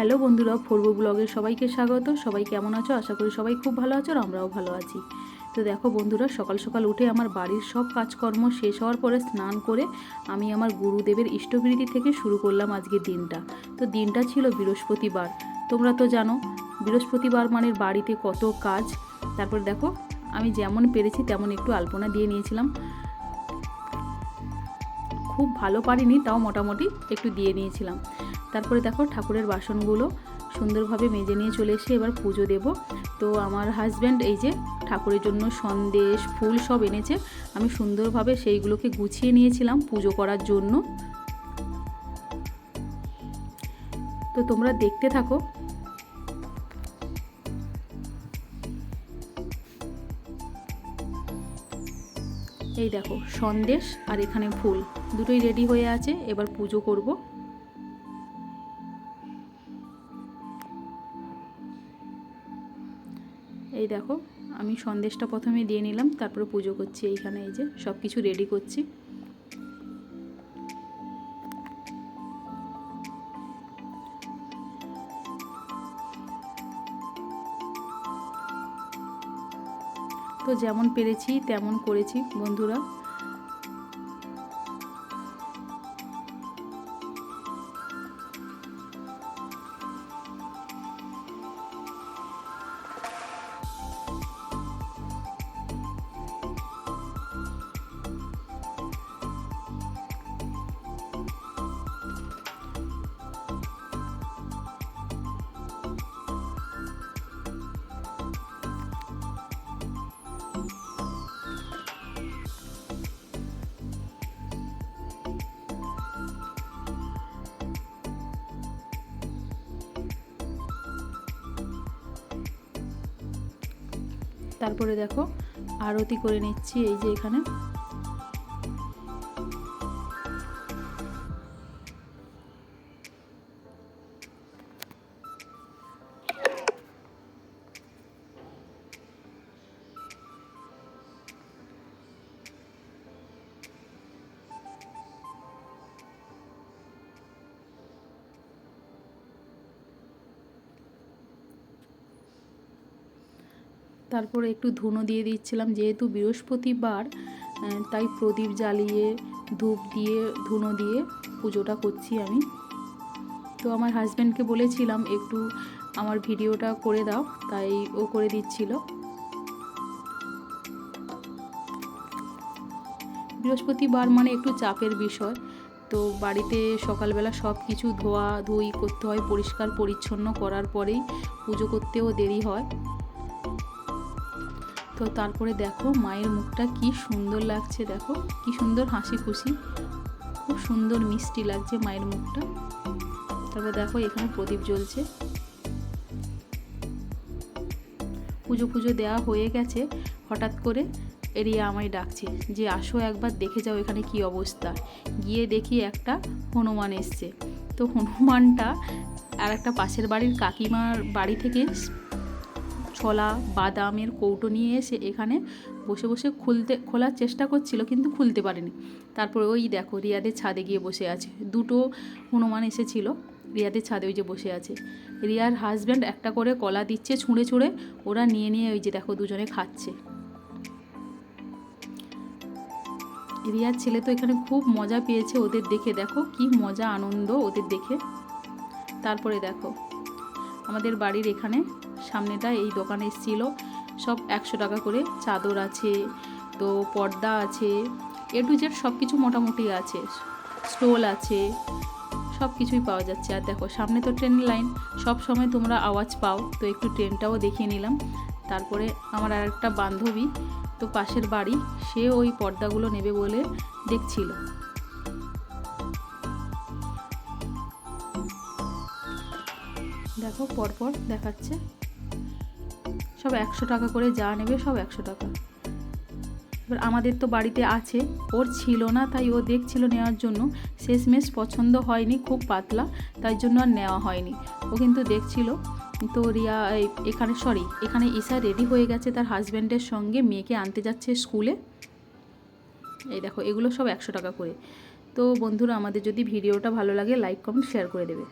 Hello বন্ধুরা, ফোরবো ব্লগের সবাইকে স্বাগত। সবাই কেমন আছো? আশা করি সবাই খুব ভালো আছো আর আমরাও ভালো আছি। তো দেখো বন্ধুরা, সকাল সকাল উঠে আমার বাড়ির সব কাজকর্ম শেষ হওয়ার পরে স্নান করে আমি আমার গুরুদেবের ইষ্টবৃত্তি থেকে শুরু করলাম আজকের দিনটা। তো দিনটা ছিল বৃহস্পতিবার। তোমরা তো জানো, বৃহস্পতিবার মানে বাড়িতে কত কাজ। তারপর দেখো, আমি যেমন পেরেছি তেমন একটু আলপনা দিয়ে নিয়েছিলাম। খুব ভালো পারিনি, তাও মোটামুটি একটু দিয়ে নিয়েছিলাম। তারপরে দেখো ঠাকুরের বাসনগুলো সুন্দরভাবে মেজে নিয়ে চলে এসে এবার পুজো দেব। তো আমার হাজব্যান্ড এই যে ঠাকুরের জন্য সন্দেশ, ফুল সব এনেছে, আমি সুন্দরভাবে সেইগুলোকে গুছিয়ে নিয়েছিলাম পুজো করার জন্য। তো তোমরা দেখতে থাকো এই দেখো, সন্দেশ আর এখানে ফুল। দুটোই রেডি হয়ে আছে, এবার পুজো করব। এই দেখো, আমি সন্দেশটা প্রথমে দিয়ে নিলাম, তারপরে পুজো করছি এইখানে, এই যে সব কিছু রেডি করছি। তো যেমন পেরেছি তেমন করেছি বন্ধুরা। তারপরে দেখো আরতি করে নিচ্ছি এই যে এখানে। তারপরে একটু ধুনো দিয়ে দিচ্ছিলাম, যেহেতু বৃহস্পতিবার তাই প্রদীপ জ্বালিয়ে, ধূপ দিয়ে, ধুনো দিয়ে পুজোটা করছি আমি। তো আমার হাজব্যান্ডকে বলেছিলাম, একটু আমার ভিডিওটা করে দাও। তাই ও করে দিচ্ছিল। বৃহস্পতিবার মানে একটু চাপের বিষয়। তো বাড়িতে সকালবেলা সব কিছু ধোয়া ধুই করতে হয়, পরিষ্কার পরিচ্ছন্ন করার পরেই পুজো করতেও দেরি হয়। তো তারপরে দেখো মায়ের মুখটা কি সুন্দর লাগছে, দেখো কি সুন্দর হাসি খুশি খুব সুন্দর মিষ্টি লাগছে মায়ের মুখটা। তারপর দেখো এখানে প্রদীপ জ্বলছে। পুজো পুজো দেওয়া হয়ে গেছে, হঠাৎ করে এরিয়া আমায় ডাকছে যে আসো একবার দেখে যাও এখানে কি অবস্থা। গিয়ে দেখি একটা হনুমান এসছে। তো হনুমানটা আর একটা পাশের বাড়ির কাকিমার বাড়ি থেকে ছোলা, বাদামের কৌটো নিয়ে এসে এখানে বসে বসে খুলতে, খোলার চেষ্টা করছিল কিন্তু খুলতে পারেনি। তারপরে ওই দেখো রিয়াদের ছাদে গিয়ে বসে আছে। দুটো হনুমান এসেছিল রিয়াদের ছাদে ওই যে বসে আছে। রিয়ার হাজব্যান্ড একটা করে কলা দিচ্ছে ছুঁড়ে ছুঁড়ে, ওরা নিয়ে নিয়ে ওই যে দেখো দুজনে খাচ্ছে। রিয়ার ছেলে তো এখানে খুব মজা পেয়েছে ওদের দেখে। দেখো কি মজা, আনন্দ ওদের দেখে। তারপরে দেখো, আমাদের বাড়ির এখানে সামনেটা এই দোকানে এসেছিল সব একশো টাকা করে চাদর আছে, তো পর্দা আছে এ টু জেড সব কিছু মোটামুটি আছে। স্টোল আছে সব কিছুই পাওয়া যাচ্ছে। আর দেখো, সামনে তো ট্রেন লাইন, সব সময় তোমরা আওয়াজ পাও, তো একটু ট্রেনটাও দেখিয়ে নিলাম। তারপরে আমার আর একটা বান্ধবী, তো পাশের বাড়ি, সে ওই পর্দাগুলো নেবে বলে দেখছিল। দেখো, পরপর দেখাচ্ছে। সব একশো টাকা করে যা নেবে সব একশো টাকা। এবার আমাদের তো বাড়িতে আছে, ওর ছিল না, তাই ও দেখছিল নেওয়ার জন্য। শেষমেশ পছন্দ হয়নি, খুব পাতলা, তাই জন্য আর নেওয়া হয়নি। ও কিন্তু দেখছিল, তো রিয়া এখানে সরি এখানে ঈশা রেডি হয়ে গেছে তার হাজব্যান্ডের সঙ্গে, মেয়েকে আনতে যাচ্ছে স্কুলে এই দেখো, এগুলো সব একশো টাকা করে। তো বন্ধুরা, আমাদের যদি ভিডিওটা ভালো লাগে লাইক কমেন্ট শেয়ার করে দেবে।